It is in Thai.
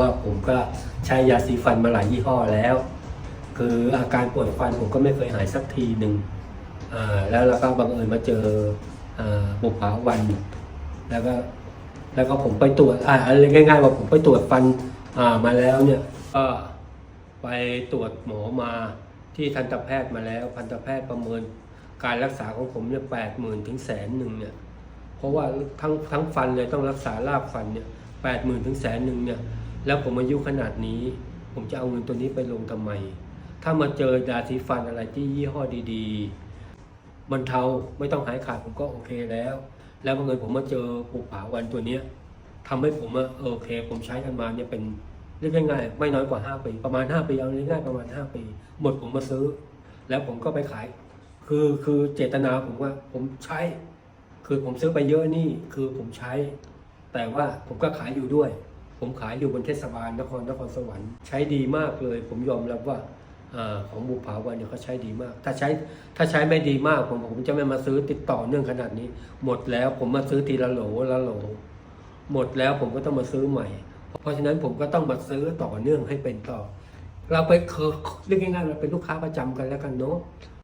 ว่าผมก็ใช้ยาสีฟันมาหลายยี่ห้อแล้ว คืออาการปวดฟันผมก็ไม่เคยหายสักทีหนึ่งอ่าแล้วเราก็บังเอิญมาเจออ่าบุปผาวันแล้วก็แล้วก็ผมไปตรวจอ่าอะไรง่ายๆว่าผมไปตรวจฟันอ่ามาแล้วเนี่ยก็ไปตรวจหมอมาที่ทันตแพทย์มาแล้วทันตแพทย์ประเมินการรักษาของผมเนี่ยแปดหมื่นถึงแสนหนึ่งเนี่ยเพราะว่าทั้งทั้งฟันเลยต้องรักษารากฟันเนี่ยแปดหมื่นถึงแสนหนึ่งเนี่ย แล้วผมอายุขนาดนี้ ผมจะเอาเงินตัวนี้ไปลงทำไม ถ้ามาเจอยาสีฟันอะไรที่ยี่ห้อดีๆมันเทาไม่ต้องหายขาดผมก็โอเคแล้ว แล้วบังเอิญผมมาเจอปุกผาวันตัวเนี้ยทำให้ผมอะโอเค ผมใช้กันมาเนี่ยเป็นเรียกง่ายๆไม่น้อยกว่า 5 ปี ประมาณ 5 ปีเอาง่ายๆประมาณ 5 ปี หมดผมมาซื้อ แล้วผมก็ไปขาย คือคือเจตนาผมว่าผมใช้ คือผมซื้อไปเยอะนี่คือผมใช้ แต่ว่าผมก็ขายอยู่ด้วย ผมขายอยู่บนเทศบาลนครนครสวรรค์ใช้ดีมากเลย ผมยอมรับว่าอของบุภาวันเนี่ยเขาใช้ดีมาก ถ้าใช้ถ้าใช้ไม่ดีมากผมผมจะไม่มาซื้อติดต่อเนื่องขนาดนี้ หมดแล้วผมมาซื้อทีละโหลละโหล หมดแล้วผมก็ต้องมาซื้อใหม่ เพราะฉะนั้นผมก็ต้องมาซื้อต่อเนื่องให้เป็นต่อ เราไปเคยเรียกง่ายๆเราเป็นลูกค้าประจำกันแล้วกันเนาะ